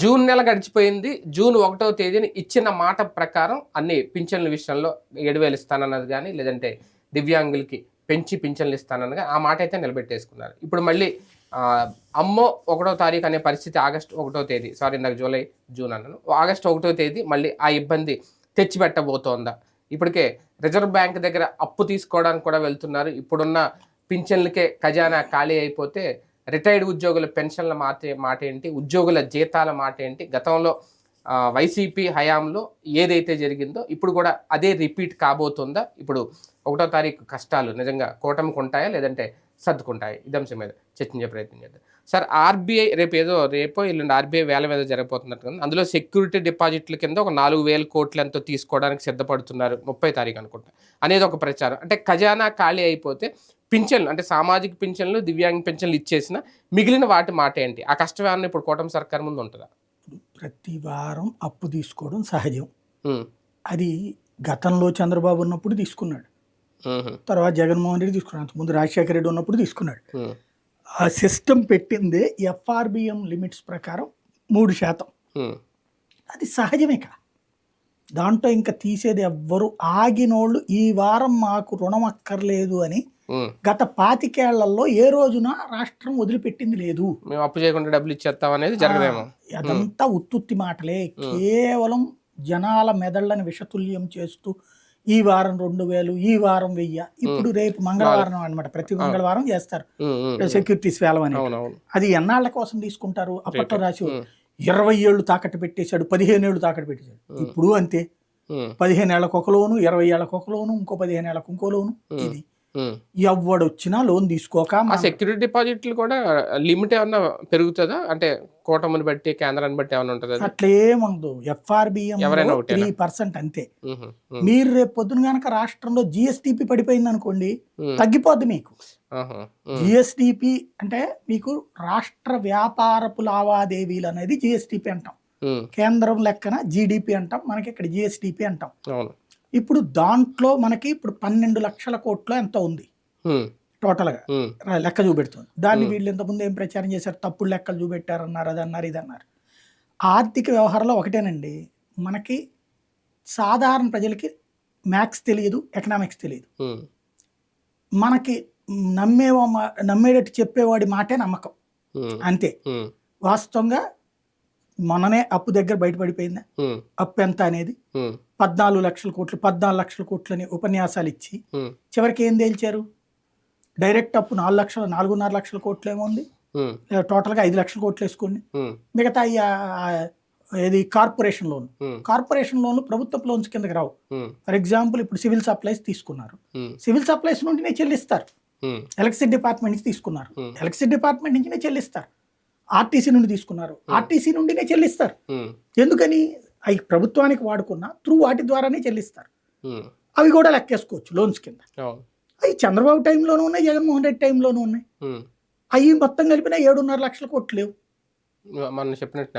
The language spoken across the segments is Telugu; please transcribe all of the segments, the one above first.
జూన్ నెల గడిచిపోయింది. జూన్ ఒకటో తేదీని ఇచ్చిన మాట ప్రకారం అన్ని పింఛన్ల విషయంలో ఏడు వేలు ఇస్తానన్నది కానీ లేదంటే దివ్యాంగులకి పెంచి పింఛన్లు ఇస్తానని కానీ ఆ మాట అయితే నిలబెట్టేసుకున్నారు. ఇప్పుడు మళ్ళీ అమ్మో ఒకటో తారీఖు అనే పరిస్థితి ఆగస్ట్ ఒకటో తేదీ సారీ నాకు జూలై జూన్ అన్నాను. ఆగస్ట్ ఒకటో తేదీ మళ్ళీ ఆ ఇబ్బంది తెచ్చిపెట్టబోతోందా? ఇప్పటికే రిజర్వ్ బ్యాంక్ దగ్గర అప్పు తీసుకోవడానికి కూడా వెళ్తున్నారు. ఇప్పుడున్న పింఛన్లకే ఖజానా ఖాళీ అయిపోతే రిటైర్డ్ ఉద్యోగుల పెన్షన్ల మాట మాట ఏంటి? ఉద్యోగుల జీతాల మాట ఏంటి? గతంలో వైసీపీ హయాంలో ఏదైతే జరిగిందో ఇప్పుడు కూడా అదే రిపీట్ కాబోతుందా? ఇప్పుడు ఒకటో తారీఖు కష్టాలు నిజంగా కూటమికి ఉంటాయా? లేదంటే సర్దుకుంటాయి? ఇదంశం మీద చర్చించే ప్రయత్నం చేద్దాం. సార్ ఆర్బీఐ రేపు ఏదో రేపో ఎల్లుండి ఆర్బీఐ వేల మీద జరగబోతున్నట్టు కదా అందులో సెక్యూరిటీ డిపాజిట్ల కింద ఒక నాలుగు వేల కోట్లు ఎంతో తీసుకోవడానికి సిద్ధపడుతున్నారు ముప్పై తారీఖు అనుకుంటా. అనేది ఒక ప్రచారం. అంటే ఖజానా ఖాళీ అయిపోతే పింఛన్లు అంటే సామాజిక పింఛన్లు దివ్యాంగ పింఛన్లు ఇచ్చేసిన మిగిలిన వాటి మాట ఏంటి? ఆ కష్టం ఏమన్నా ఇప్పుడు కూటమి సర్కార్ ముందు ఉంటుందా? ప్రతి వారం అప్పు తీసుకోవడం సహజం. అది గతంలో చంద్రబాబు ఉన్నప్పుడు తీసుకున్నాడు. తర్వాత జగన్మోహన్ రెడ్డి తీసుకున్నాడు. అంతకుముందు రాజశేఖర రెడ్డి ఉన్నప్పుడు తీసుకున్నాడు. ఆ సిస్టమ్ పెట్టిందే ఎఫ్ఆర్బిఎం లిమిట్స్ ప్రకారం మూడు శాతం. అది సహజమే కదా దాంట్లో ఇంకా తీసేది ఎవ్వరు. ఆగినోళ్ళు ఈ వారం మాకు రుణం అక్కర్లేదు అని. గత పాతికేళ్ళలో ఏ రోజున రాష్ట్రం వదిలిపెట్టింది లేదు. మేము అప్పు చేయకుండా డబ్బులు ఇచ్చేస్తాం అనేది జరగదేమో. అదంతా ఉత్తుత్తి మాటలే. కేవలం జనాల మెదళ్ళని విషతుల్యం చేస్తూ ఈ వారం రెండు వేలు ఈ వారం వెయ్యి. ఇప్పుడు రేపు మంగళవారం అన్నమాట. ప్రతి మంగళవారం చేస్తారు సెక్యూరిటీస్ వేలం అని అది ఎన్నాళ్ళ కోసం తీసుకుంటారు? అప్పట్లో రాసి ఇరవై ఏళ్ళు తాకట్టు పెట్టేశాడు పదిహేను ఏళ్ళు తాకట్టు పెట్టేశాడు. ఇప్పుడు అంతే. పదిహేను ఏళ్ళకు ఒక లోను ఇరవై ఏళ్ళకు ఒక లోను ఇంకో పదిహేను ఏళ్ళకు ఇంకో లోను ఇది. ఉమ్. ఎవడొచ్చినా లోన్ తీసుకోక సెక్యూరిటీ డిపాజిట్లు కూడా లిమిట్ ఏమన్నా పెరుగుతుందా? అంటే కూటమిని బట్టి కేంద్రాన్ని బట్టి ఏమైనా ఉంటుందా అది? అట్లేముందు ఎఫ్ఆర్బిఎం? త్రీ పర్సెంట్ అంతే. మీరు రేపు పొద్దున కనుక రాష్ట్రంలో జిఎస్టిపి పడిపోయింది అనుకోండి తగ్గిపోద్ది మీకు. జిఎస్టిపి అంటే మీకు రాష్ట్ర వ్యాపారపు లావాదేవీలు అనేది జిఎస్టిపి అంటాం. కేంద్రం లెక్కన జీడిపి అంటాం మనకి ఇక్కడ జిఎస్టిపి అంటాం. ఇప్పుడు దాంట్లో మనకి ఇప్పుడు పన్నెండు లక్షల కోట్ల ఎంత ఉంది? టోటల్గా. లెక్క చూపెడుతుంది. దాన్ని వీళ్ళు ఇంతకుముందు ఏం ప్రచారం చేశారు? తప్పుడు లెక్కలు చూపెట్టారు అన్నారు అది అన్నారు ఇది అన్నారు ఆర్థిక వ్యవహారంలో ఒకటేనండి. మనకి సాధారణ ప్రజలకి మ్యాథ్స్ తెలియదు ఎకనామిక్స్ తెలియదు. మనకి నమ్మేవా నమ్మేటట్టు చెప్పేవాడి మాటే నమ్మకం. అంతే. వాస్తవంగా మొన్ననే అప్పు దగ్గర బయటపడిపోయిందా? అప్పు ఎంత అనేది? పద్నాలుగు లక్షల కోట్లు పద్నాలుగు లక్షల కోట్లు అని ఉపన్యాసాలు ఇచ్చి చివరికి ఏం తేల్చారు? డైరెక్ట్ అప్పు నాలుగు లక్షల నాలుగున్నర లక్షల కోట్లు ఏమో ఉంది. ఉమ్, టోటల్గా ఐదు లక్షల కోట్లు వేసుకోండి. మిగతా ఏది కార్పొరేషన్ లోన్. కార్పొరేషన్ లోన్లు ప్రభుత్వ లోన్స్ కిందకి రావు. ఫర్ ఎగ్జాంపుల్ ఇప్పుడు సివిల్ సప్లైస్ తీసుకున్నారు. సివిల్ సప్లైస్ నుండినే చెల్లిస్తారు. ఎలక్ట్రిసిటీ డిపార్ట్మెంట్ నుంచి తీసుకున్నారు. ఎలక్ట్రిసిటీ డిపార్ట్మెంట్ నుంచినే చెల్లిస్తారు. ఆర్టీసీ నుండి తీసుకున్నారు. ఆర్టీసీ నుండినే చెల్లిస్తారు. ఎందుకని? అవి ప్రభుత్వానికి వాడుకున్న త్రూ వాటి ద్వారానే చెల్లిస్తారు. అవి కూడా లెక్కేసుకోవచ్చు లోన్స్ కింద. అవి చంద్రబాబు టైంలోనూ ఉన్నాయి జగన్మోహన్ రెడ్డి టైంలోనూ ఉన్నాయి. అవి మొత్తం కలిపిన ఏడున్నర లక్షల కోట్లు లేవు. చెప్పినట్టు.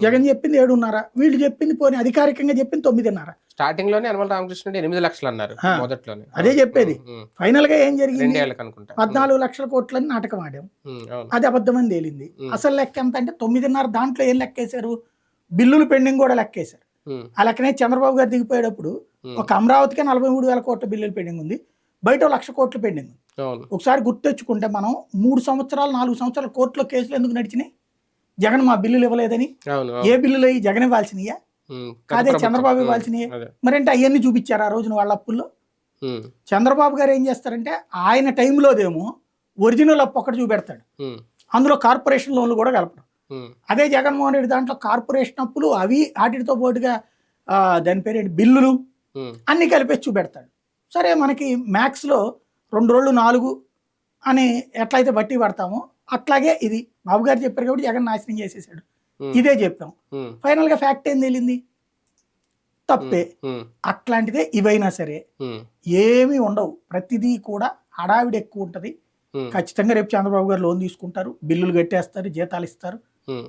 జగన్ చెప్పింది ఏడున్నర వీళ్ళు చెప్పింది పోనీ అధికారికంగా చెప్పింది తొమ్మిదిన్నర. స్టార్టింగ్లోనే యనమల రామకృష్ణ ఎనిమిది లక్షలు అన్నారు. మొదట్లోనే. అదే చెప్పేది. ఫైనల్గా ఏం జరిగింది? పద్నాలుగు లక్షల కోట్లని నాటకం ఆడాం. అది అబద్ధమని తేలింది. అసలు లెక్క ఎంత అంటే తొమ్మిదిన్నర దాంట్లో ఏం లెక్కేశారు? బిల్లులు పెండింగ్ కూడా లెక్కేశారు. లెక్కనే చంద్రబాబు గారు దిగిపోయేటప్పుడు ఒక అమరావతికే నలభై మూడు వేల కోట్ల బిల్లులు పెండింగ్ ఉంది. బయట లక్ష కోట్ల పెండింగ్ ఉంది. ఒకసారి గుర్తెచ్చుకుంటే మనం మూడు సంవత్సరాలు నాలుగు సంవత్సరాలు కోర్టులో కేసులు ఎందుకు నడిచినాయి? జగన్ మా బిల్లులు ఇవ్వలేదని. ఏ బిల్లులు అయ్యి జగన్ ఇవ్వాల్సినయా? కాదే. చంద్రబాబు ఇవ్వాల్సినయే? మరంటే అవన్నీ చూపించారు ఆ రోజున వాళ్ళ అప్పుల్లో. చంద్రబాబు గారు ఏం చేస్తారంటే ఆయన టైంలోదేమో ఒరిజినల్ అప్పు ఒకటి చూపెడతాడు. అందులో కార్పొరేషన్ లోన్లు కూడా కలపడం. అదే జగన్మోహన్ రెడ్డి దాంట్లో కార్పొరేషన్ అప్పులు అవి వాటితో పాటుగా దాని పేరు బిల్లులు ఉమ్, అన్నీ కలిపేసి చూపెడతాడు. సరే మనకి మ్యాథ్స్లో రెండు రోజులు నాలుగు అని ఎట్లయితే బట్టి పడతామో అట్లాగే ఇది. బాబు గారు చెప్పారు కాబట్టి జగన్ నాశనం చేసేసాడు. ఉమ్, ఇదే చెప్పాం ఉమ్, ఫైనల్గా ఫ్యాక్ట్ ఏం తేలింది? తప్పే. అట్లాంటిదే ఇవైనా సరే ఏమీ ఉండవు. ప్రతిదీ కూడా హడావిడి ఎక్కువ ఉంటుంది. ఖచ్చితంగా రేపు చంద్రబాబు గారు లోన్ తీసుకుంటారు. బిల్లులు కట్టేస్తారు జీతాలు ఇస్తారు.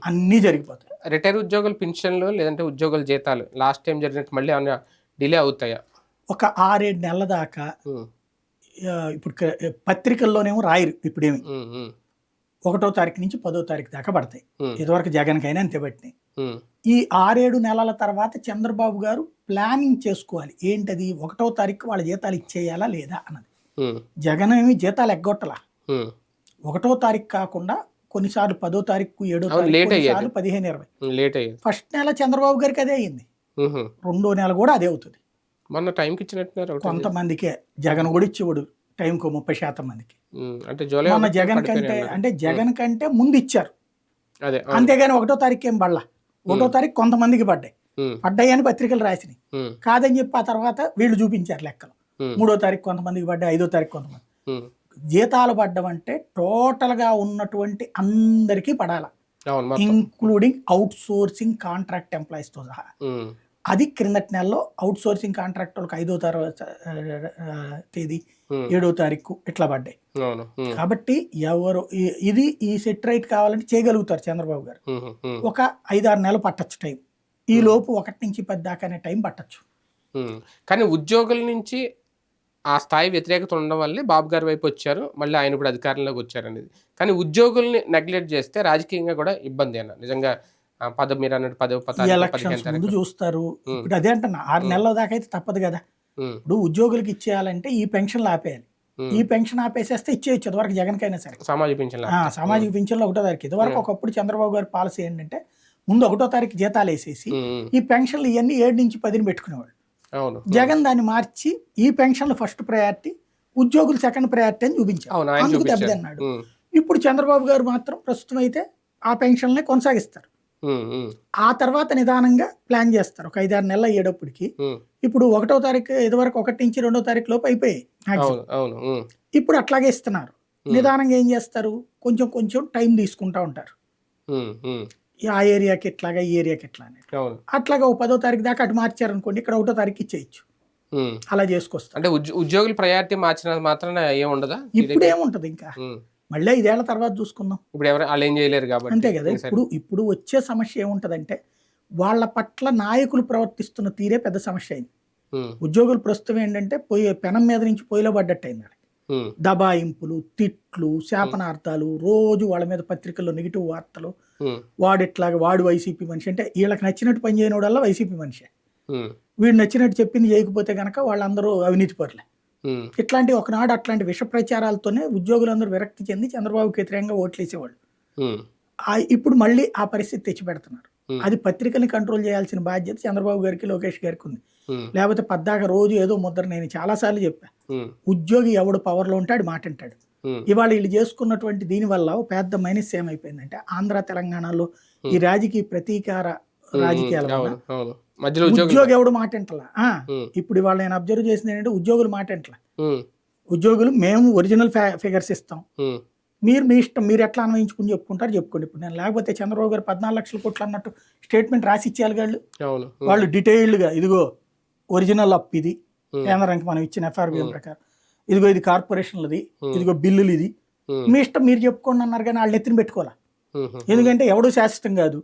అన్నీ జరిగిపోతాయి. రిటైర్ ఉద్యోగుల పెన్షన్లు లేదంటే ఉద్యోగుల జీతాలు లాస్ట్ టైం జరిగినట్టు మళ్ళీ ఏమైనా డిలే అవుతాయా? ఒక ఆరేడు నెలల దాకా ఇప్పుడు పత్రికల్లోనేమో రాయరు ఇప్పుడేమి. ఒకటో తారీఖు నుంచి పదో తారీఖు దాకా పడతాయి. ఇదివరకు జగన్కైనా అంతే పట్టినాయి. ఈ ఆరేడు నెలల తర్వాత చంద్రబాబు గారు ప్లానింగ్ చేసుకోవాలి. ఏంటది? ఒకటో తారీఖు వాళ్ళ జీతాలు ఇచ్చేయాలా లేదా అన్నది. జగన్ ఏమి జీతాలు ఎగ్గొట్టలా. ఒకటో తారీఖు కాకుండా కొన్నిసార్లు పదో తారీఖు ఏడో తారీఖు పదిహేను ఇరవై. లేట్ అయ్యేది. ఫస్ట్ నెల చంద్రబాబు గారికి అదే అయింది. రెండో నెల కూడా అదే అవుతుంది. మొన్న టైంకి ఇచ్చినట్టున్నారు. కొంతమందికే. జగన్ కూడా ఇచ్చేవాడు టైంకు ముప్పై శాతం మందికి. అంటే జూలై మొన్న ఒకటి జగన్ కంటే. అంటే జగన్ కంటే ముందు ఇచ్చారు. అదే. అంతేగాని ఒకటో తారీఖు ఏం పడలా. ఒకటో తారీఖు కొంతమందికి పడ్డాయి. పడ్డాయి అని పత్రికలు రాసినాయి. కాదని చెప్పి ఆ తర్వాత వీళ్ళు చూపించారు లెక్కలు. మూడో తారీఖు కొంతమందికి పడ్డాయి ఐదో తారీఖు కొంతమంది. జీతాలు పడ్డం అంటే టోటల్గా ఉన్నటువంటి అందరికీ పడాల. ఇంక్లూడింగ్ అవుట్ సోర్సింగ్ కాంట్రాక్ట్ ఎంప్లాయీస్తో సహా. అది క్రిందటి నెలలో అవుట్ సోర్సింగ్ కాంట్రాక్ట్ ఐదో తేదీ ఏడో తారీఖు ఇట్లా పడ్డాయి. కాబట్టి ఎవరు ఇది ఈ సెట్ రైట్ కావాలంటే చేయగలుగుతారు చంద్రబాబు గారు. ఒక ఐదారు నెలలు పట్టచ్చు టైం. ఈ లోపు ఒకటి నుంచి పది దాకానే టైం పట్టచ్చు. కానీ ఉద్యోగుల నుంచి ఆ స్థాయి వ్యతిరేకత ఉండడం వల్లే బాబు గారి వైపు వచ్చారు. మళ్ళీ ఆయన కూడా అధికారంలోకి వచ్చారు అనేది. కానీ ఉద్యోగుల్ని నెగ్లెక్ట్ చేస్తే రాజకీయంగా కూడా ఇబ్బంది అన్న. నిజంగా ఆ, పద మీరు అన్నట్టు పదవి తారీఖు. చూస్తారు. ఇప్పుడు అదే అంటున్నా ఆరు. నెలల దాకా అయితే తప్పదు కదా. ఇప్పుడు ఉద్యోగులకు ఇచ్చేయాలంటే ఈ పెన్షన్లు ఆపేయాలి. ఈ పెన్షన్ ఆపేసేస్తే ఇచ్చేయచ్చు ఇదివరకు జగన్కైనా సరే. సామాజిక ఆ, సామాజిక పింఛన్లు ఒకటో తారీఖు. ఇదివరకు. ఒకప్పుడు చంద్రబాబు గారి పాలసీ ఏంటంటే ముందు ఒకటో తారీఖు జీతాలు వేసేసి ఈ పెన్షన్లు ఇవన్నీ ఏడు నుంచి పదిని పెట్టుకునేవాళ్ళు. జగన్ దాన్ని మార్చి ఈ పెన్షన్లు ఫస్ట్ ప్రయారిటీ ఉద్యోగులు సెకండ్ ప్రయారిటీ అని చూపించారు. అందుకు దెబ్బతిన్నాడు. ఇప్పుడు చంద్రబాబు గారు మాత్రం ప్రస్తుతం అయితే ఆ పెన్షన్లే కొనసాగిస్తారు. ఆ తర్వాత నిదానంగా ప్లాన్ చేస్తారు. ఒక ఐదారు నెలలు అయ్యేటప్పటికి. ఇప్పుడు ఒకటో తారీఖు ఇదివరకు ఒకటి నుంచి రెండో తారీఖు లోపు అయిపోయాయి ఇప్పుడు అట్లాగే ఇస్తున్నారు. నిదానంగా ఏం చేస్తారు? కొంచెం కొంచెం టైం తీసుకుంటా ఉంటారు. ఆ ఏరియాకి ఎట్లాగా ఈ ఏరియాకి ఎట్లా అని అట్లాగా ఓ పదో తారీఖు దాకా అటు మార్చారు అనుకోండి ఇక్కడ ఒకటో తారీఖు ఇచ్చేయచ్చు. అలా చేసుకొస్తారు. అంటే ఉద్యో- ఉద్యోగుల ప్రయారిటీ మార్చిన మాత్రాన ఏం ఉండదా? ఇప్పుడు ఏముంటది ఇంకా. మళ్ళీ ఐదేళ్ళ తర్వాత చూసుకుందాం. ఇప్పుడు ఎవరు వాళ్ళు ఏం చేయలేరు కాబట్టి అంతే కదా. ఇప్పుడు ఇప్పుడు వచ్చే సమస్య ఏముంటదంటే వాళ్ళ పట్ల నాయకులు ప్రవర్తిస్తున్న తీరే పెద్ద సమస్య అయింది. ఉద్యోగులు ప్రస్తుతం ఏంటంటే పొయ్యి పెనం మీద నుంచి పొయ్యిలో పడ్డట్టు అయింది దబాయింపులు తిట్లు శాపనార్థాలు రోజు వాళ్ళ మీద పత్రికల్లో నెగిటివ్ వార్తలు. వాడు ఇట్లాగా వాడు వైసీపీ మనిషి అంటే వీళ్ళకి నచ్చినట్టు పని చేయనోడల్లా వైసీపీ మనిషి. వీడు నచ్చినట్టు చెప్పింది చేయకపోతే కనుక వాళ్ళందరూ అవినీతి పరులే. ఇట్లాంటి ఒకనాడు అట్లాంటి విష ప్రచారాలతోనే ఉద్యోగులందరూ విరక్తి చెంది చంద్రబాబుకి వ్యతిరేకంగా ఓట్లేసేవాళ్ళు. ఇప్పుడు మళ్ళీ ఆ పరిస్థితి తెచ్చిపెడుతున్నారు. అది పత్రికల్ని కంట్రోల్ చేయాల్సిన బాధ్యత చంద్రబాబు గారికి లోకేష్ గారికి ఉంది. లేకపోతే పద్దాక రోజు ఏదో ముద్ర నేను చాలాసార్లు చెప్పా. ఉద్యోగి ఎవడు పవర్లో ఉంటాడు మాట అంటాడు ఇవాళ వీళ్ళు చేసుకున్నటువంటి దీని వల్ల ఓ పెద్ద మైనస్ ఏమైపోయిందంటే ఆంధ్ర తెలంగాణలో ఈ రాజకీయ ప్రతీకార రాజకీయాల ఉద్యోగి ఎవడు మాట అంటలా ఇప్పుడు ఇవాళ నేను అబ్జర్వ్ చేసింది ఏంటంటే ఉద్యోగులు మాట అంటలా ఉద్యోగులు మేము ఒరిజినల్ ఫిగర్స్ ఇస్తాం. మీరు మీ ఇష్టం మీరు ఎట్లా అన్వయించుకుని చెప్పుకుంటారు చెప్పుకోండి. ఇప్పుడు నేను లేకపోతే చంద్రబాబు గారు పద్నాలుగు లక్షల కోట్లు అన్నట్టు స్టేట్మెంట్ రాసి ఇచ్చేయాలి వాళ్ళు వాళ్ళు డీటెయిల్డ్గా ఇదిగో ఒరిజినల్ అప్ ఇది. కేంద్రానికి మనం ఇచ్చిన ఎఫ్ఆర్బిఎం. ప్రకారం. ఇదిగో ఇది కార్పొరేషన్లది. ఇదిగో బిల్లులు ఇది. మీ ఇష్టం మీరు చెప్పుకోండి అన్నారు కానీ వాళ్ళు ఎత్తిన పెట్టుకోవాలి? ఎందుకంటే ఎవడూ శాశ్వతం కాదు.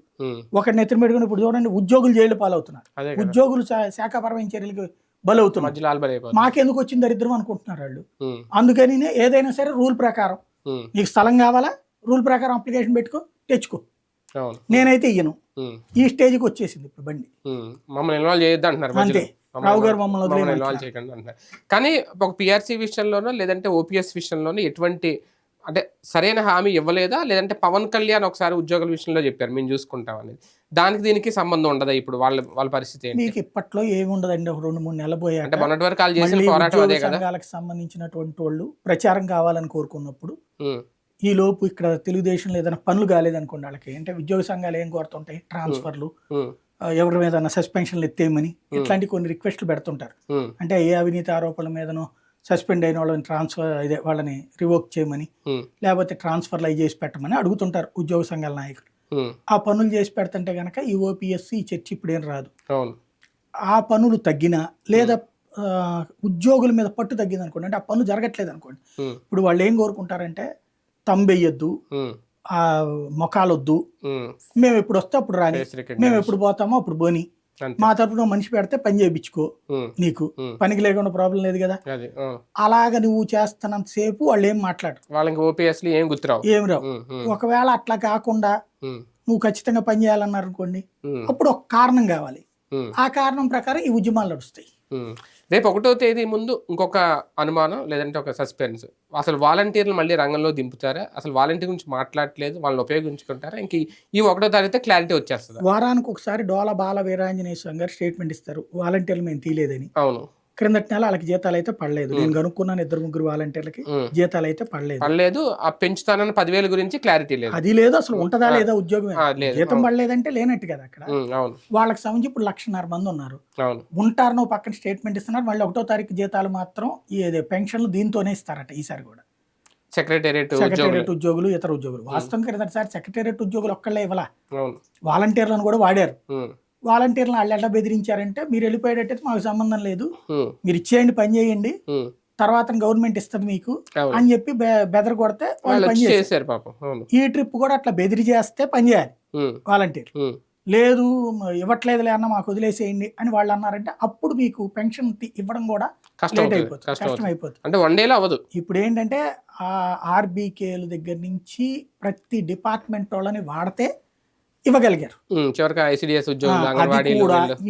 ఒకటి ఎత్తిన పెట్టుకుని ఇప్పుడు చూడండి ఉద్యోగులు జైలు పాలవుతున్నారు. ఉద్యోగులు శాఖాపరమైన చర్యలకు బలవుతున్నారు. మాకెందుకు వచ్చింది దరిద్రం అనుకుంటున్నారు వాళ్ళు? అందుకని ఏదైనా సరే రూల్ ప్రకారం. నీకు స్థలం కావాలా? రూల్ ప్రకారం అప్లికేషన్ పెట్టుకో తెచ్చుకో. నేనైతే ఇయ్యను. ఈ స్టేజ్కి వచ్చేసింది ఇప్పుడు బండి. మమ్మల్ని అంతే. రావు గారు మమ్మల్ని మమ్మల్ని వదిలేయమంటున్నారు. ఇన్వాల్వ్ చేయకండి అంటున్నారు. కానీ ఒక పిఆర్సీ విషయంలోనో లేదంటే ఓపీఎస్ విషయంలోనో ఎటువంటి అంటే సరైన హామీ ఇవ్వలేదా? లేదంటే పవన్ కళ్యాణ్ ఒకసారి ఉద్యోగుల విషయంలో చెప్పారు మేము చూసుకుంటాం అనేది. దానికి దీనికి సంబంధం ఉండదా ఇప్పుడు? వాళ్ళ వాళ్ళ పరిస్థితి మీకు ఇప్పట్లో ఏమి ఉండదండి ఒక రెండు మూడు నెలలు అంటే పోయాక మొన్నటి వరకు వాళ్ళు చేసిన పోరాటం అదే కదా? సంఘాలకు సంబంధించినటువంటి వాళ్ళు ప్రచారం కావాలని కోరుకున్నప్పుడు ఈ లోపు ఇక్కడ తెలుగుదేశంలో ఏదైనా పనులు కాలేదనుకోండి వాళ్ళకి. అంటే ఉద్యోగ సంఘాలు ఏం కోరుతుంటాయి? ట్రాన్స్ఫర్లు. ఎవరి మీద సస్పెన్షన్లు ఎత్తేయమని ఇట్లాంటి కొన్ని రిక్వెస్ట్లు పెడుతుంటారు. అంటే ఏ అవినీతి ఆరోపణల మీదనో సస్పెండ్ అయిన వాళ్ళని ట్రాన్స్ఫర్ ఇదే వాళ్ళని రివోక్ చేయమని లేకపోతే ట్రాన్స్ఫర్లు అవి చేసి పెట్టమని అడుగుతుంటారు ఉద్యోగ సంఘాల నాయకులు. ఆ పనులు చేసి పెడుతుంటే కనుక ఈ ఓపీఎస్సీ ఈ చర్చ ఇప్పుడేం రాదు. ఆ పనులు తగ్గినా లేదా ఉద్యోగుల మీద పట్టు తగ్గింది అనుకోండి అంటే ఆ పనులు జరగట్లేదు అనుకోండి ఇప్పుడు వాళ్ళు ఏం కోరుకుంటారంటే తంబెయ్యొద్దు మొఖాలొద్దు. మేము ఎప్పుడు వస్తే అప్పుడు రాని. మేము ఎప్పుడు పోతామో అప్పుడు పోని. మా తరపున మనిషి పెడితే పని చేయించుకో నీకు. పనికి లేకుండా ప్రాబ్లం లేదు కదా. అలాగ నువ్వు చేస్తున్నంతసేపు వాళ్ళు ఏం మాట్లాడరు. వాళ్ళకి ఏం గుర్తురావు. ఏం రావు. ఒకవేళ అట్లా కాకుండా నువ్వు ఖచ్చితంగా పని చేయాలన్నారు అనుకోండి అప్పుడు ఒక కారణం కావాలి. ఆ కారణం ప్రకారం ఈ ఉద్యమాలు నడుస్తాయి. రేపు ఒకటో తేదీ ముందు ఇంకొక అనుమానం లేదంటే ఒక సస్పెన్స్ అసలు వాలంటీర్లు మళ్ళీ రంగంలో దింపుతారా? అసలు వాలంటీర్ గురించి మాట్లాడట్లేదు వాళ్ళని ఉపయోగించుకుంటారా? ఇంక ఈ- ఒకటో తారీఖు క్లారిటీ వచ్చేస్తుంది? వారానికి ఒకసారి డోల బాల వీరాంజనేయ గారు స్టేట్మెంట్ ఇస్తారు వాలంటీర్లు మేము తీయలేదని. అవును. క్రిందటి నెల వాళ్ళకి జీతాలు అయితే పడలేదు. నేను కనుక్కున్నాను ఇద్దరు ముగ్గురు వాలంటీర్లకి. జీతాలు అయితే పడలేదు. పర్లేదు ఆ పెంచుతానన్న పదివేల గురించి క్లారిటీ లేదు. అది లేదు అసలు ఉంటదా లేదా ఉద్యోగం జీతం పడలేదంటే లేనట్టు కదా అక్కడ. వాళ్ళకి సంబంధించి ఇప్పుడు లక్షన్నర మంది ఉన్నారు. ఉంటారు నువ్వు పక్కన స్టేట్మెంట్ ఇస్తున్నారు. మళ్ళీ ఒకటో తారీఖు జీతాలు మాత్రం ఈ అదే పెన్షన్లు దీంతోనే ఇస్తారట ఈసారి కూడా. సెక్రటేరియట్ ఉద్యోగులు. సెక్రటేరియట్ ఉద్యోగులు ఇతర ఉద్యోగులు. వాస్తవం క్రిందటిసారి సెక్రటేరియట్ ఉద్యోగులు ఒక్కళ్ళే ఇవ్వాల. వాలంటీర్లను కూడా వాడారు. వాలంటీర్లను వాళ్ళు ఎట్లా బెదిరించారంటే మీరు వెళ్ళిపోయేటట్టయితే మాకు సంబంధం లేదు. మీరు ఇచ్చేయండి పని చేయండి. తర్వాత గవర్నమెంట్ ఇస్తుంది మీకు అని చెప్పి బెదర కొడితే వాళ్ళు పని చేశారు పాపం. ఈ ట్రిప్ కూడా అట్లా బెదిరి చేస్తే పని చేయాలి వాలంటీర్ లేదు ఇవ్వట్లేదులే అన్న మాకు వదిలేసేయండి అని వాళ్ళు అన్నారంటే అప్పుడు మీకు పెన్షన్ ఇవ్వడం కూడా కష్టం లేట్ అయిపోతుంది. కష్టం అయిపోతుంది అంటే వన్ డేలో అవ్వదు. ఇప్పుడు ఏంటంటే ఆ ఆర్బీకేల దగ్గర నుంచి ప్రతి డిపార్ట్మెంట్ వాళ్ళని వాడితే ఇవ్వగలిగారు. చివరికి ఐసిడిఎస్ ఉద్యోగులు కూడా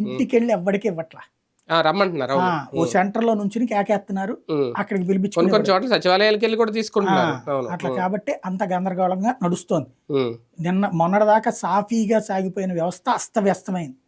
ఇంటికి వెళ్ళి ఎవ్వడికి ఇవ్వట్లా? రమ్మంటున్నారు ఓ సెంటర్లో నుంచి కేకేస్తున్నారు. అక్కడికి పిలిపించుకుని కొన్ని చోట్ల సచివాలయాలకు వెళ్ళి కూడా తీసుకుంటున్నారు. అట్లా కాబట్టి అంత గందరగోళంగా నడుస్తోంది. నిన్న మొన్నటిదాకా సాఫీగా సాగిపోయిన వ్యవస్థ అస్తవ్యస్తమైంది.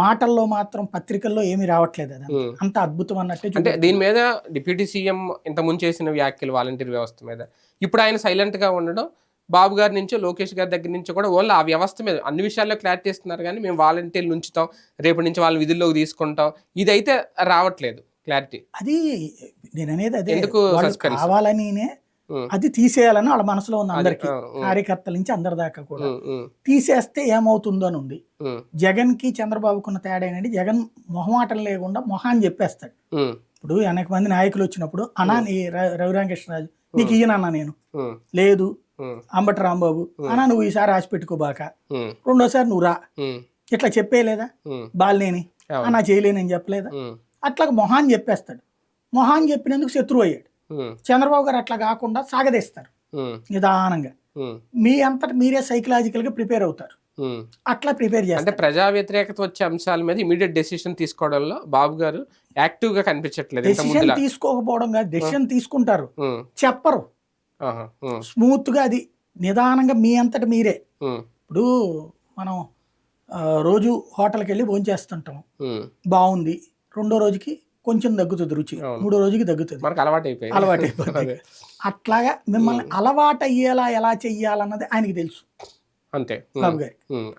మాటల్లో మాత్రం పత్రికల్లో ఏమీ రావట్లేదు అది. అంత అద్భుతం అన్నట్టే అంటే. దీని మీద డిప్యూటీ సీఎం ఇంత ముందు చేసిన వ్యాఖ్యలు వాలంటీర్ వ్యవస్థ మీద ఇప్పుడు ఆయన సైలెంట్గా ఉండడం బాబు గారి నుంచి లోకేష్ గారి దగ్గర నుంచి కూడా వాళ్ళు ఆ వ్యవస్థ మీద అన్ని విషయాల్లో క్లారిటీ ఇస్తున్నారు కానీ మేము వాలంటీర్లు ఉంచుతాం. రేపటి నుంచి వాళ్ళ విధుల్లోకి తీసుకుంటాం. ఇదైతే రావట్లేదు క్లారిటీ అది నేను అనేది అదే. ఎందుకు? కావాలనినే. అది తీసేయాలని వాళ్ళ మనసులో ఉంది అందరికి. కార్యకర్తల నుంచి అందరి దాకా కూడా. తీసేస్తే ఏమవుతుందో అని ఉంది. జగన్కి చంద్రబాబుకున్న తేడా ఏంటంటే జగన్ మొహమాటం లేకుండా మొహాన్ని చెప్పేస్తాడు. ఇప్పుడు అనేక మంది నాయకులు వచ్చినప్పుడు అనా నీ ర- రఘురామకృష్ణరాజు నీకు ఈయనన్నా నేను. లేదు. అంబటి రాంబాబు అన్నా నువ్వు ఈసారి రాసి పెట్టుకోబాక రెండోసారి నువ్వు రా. ఇట్లా చెప్పేయలేదా బాలినేని. అన్నా చేయలేనని చెప్పలేదా? అట్లా మొహాన్ని చెప్పేస్తాడు. మొహాన్ని చెప్పినందుకు శత్రువు అయ్యాడు. చంద్రబాబు గారు అట్లా కాకుండా సాగదీస్తారు. నిదానంగా. మీ అంతటి మీరే సైకలాజికల్గా ప్రిపేర్ అవుతారు. అట్లా ప్రిపేర్ అంటే చేస్తారు. ప్రజా వ్యతిరేకత వచ్చే అంశాల మీద ఇమీడియట్ డెసిషన్ తీసుకోవడంలో బాబు గారు యాక్టివ్గా కనిపించట్లేదు డెసిషన్ తీసుకోకపోవడం కాదు డెసిషన్ తీసుకుంటారు. చెప్పరు. స్మూత్గా అది నిదానంగా మీ అంతటి మీరే. ఇప్పుడు మనం రోజు హోటల్కి వెళ్ళి భోజనం చేస్తుంటాం ఉమ్. బాగుంది రెండో రోజుకి కొంచెం తగ్గుతుంది రుచి. మూడో రోజుకి తగ్గుతుంది. మనకు అలవాటు అయిపోయింది అలవాటు అయిపోతుంది. అట్లాగా మిమ్మల్ని అలవాటు అయ్యేలా ఎలా చెయ్యాలన్నది ఆయనకి తెలుసు. అంతే. బాబు.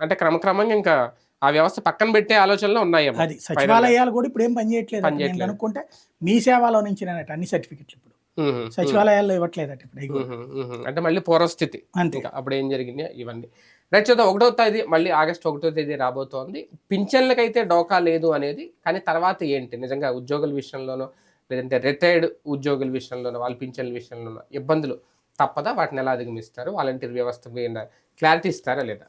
అంటే క్రమక్రమంగా ఇంకా ఆ వ్యవస్థ పక్కన పెట్టే ఆలోచనలో ఉన్నాయేమో అది సచివాలయాలు కూడా ఇప్పుడు ఏం పని చేయట్లేదు నేను. కనుక్కుంటే మీ సేవలో నుంచి అన్ని సర్టిఫికెట్లు ఇప్పుడు సచివాలయాల్లో ఇవ్వట్లేదట ఇప్పుడు. అంటే మళ్ళీ పూర్వస్థితి అంతే. అప్పుడు ఏం జరిగింది? ఇవన్నీ. రైట్ చూద్దాం. ఒకటో తేదీ మళ్ళీ ఆగస్ట్ ఒకటో తేదీ రాబోతోంది. పింఛన్లకైతే డోకా లేదు అనేది కానీ తర్వాత ఏంటి? నిజంగా ఉద్యోగుల విషయంలోనో లేదంటే రిటైర్డ్ ఉద్యోగుల విషయంలోనో వాళ్ళ పింఛన్ల విషయంలోనో ఇబ్బందులు తప్పదా? వాటిని ఎలా అధిగమిస్తారు? వాలంటీర్ వ్యవస్థ క్లారిటీ ఇస్తారా లేదా?